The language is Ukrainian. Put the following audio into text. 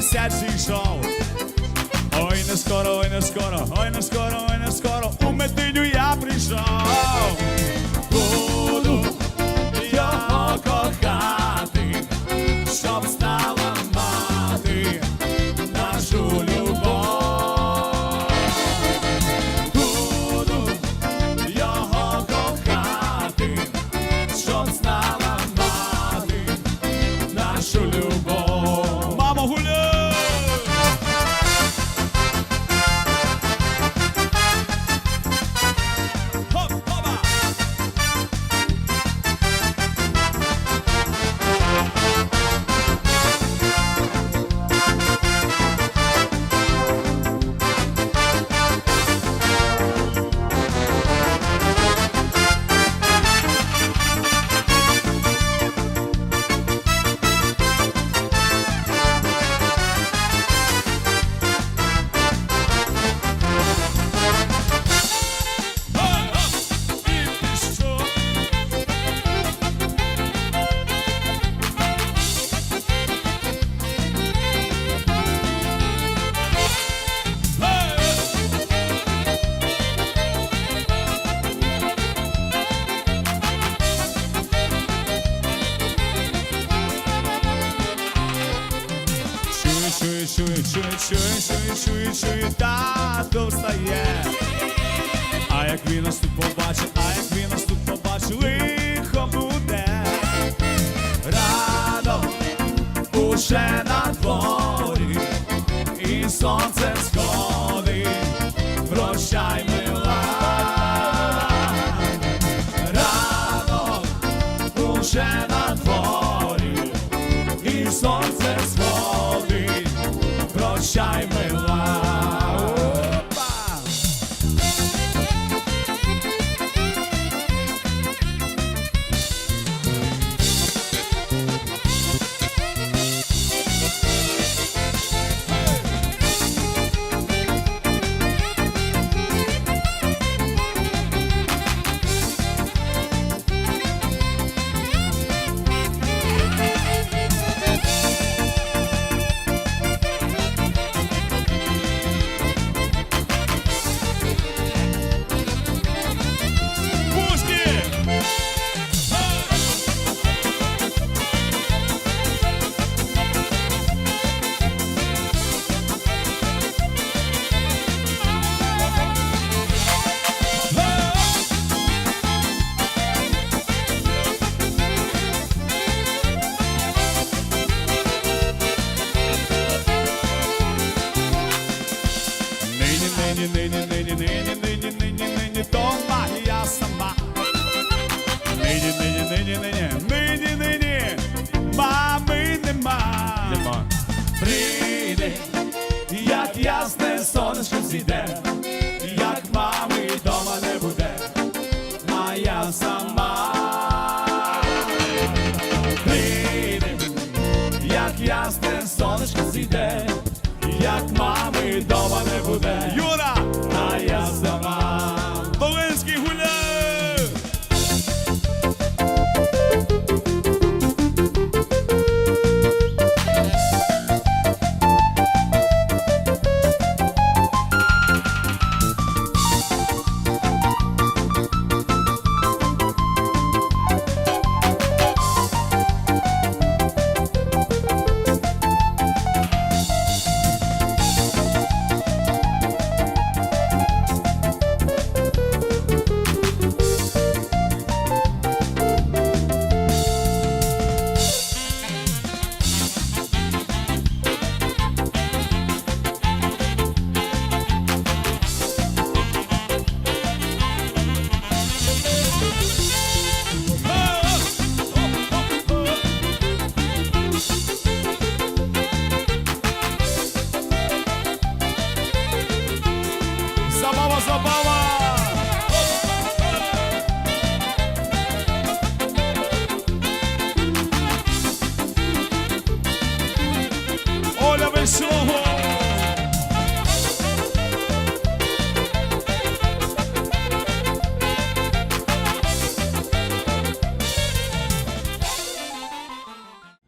місяць зійшов. Ой, не скоро, ой, не скоро, ой, не скоро, ой, не скоро, у мединю я прийшов. Буду його кохати, щоб стала мати нашу любов. Буду його кохати, щоб знала Чує, чує, чує, чує, чує, чує, чує, тато встає. А як він нас тут побачить, а як він нас тут побачить, лихо буде. Рано уже на дворі, і сонце сходить. Прощай, мила. Рано уже на дворі, і сонце сходить. Прощай, мила. Нема. Прийде, як ясне сонечко зійде, як мами дома не буде, а я сама. Прийде, як ясне сонечко зійде, як мами дома не буде. Юра! А я сама. zabawa, zabawa!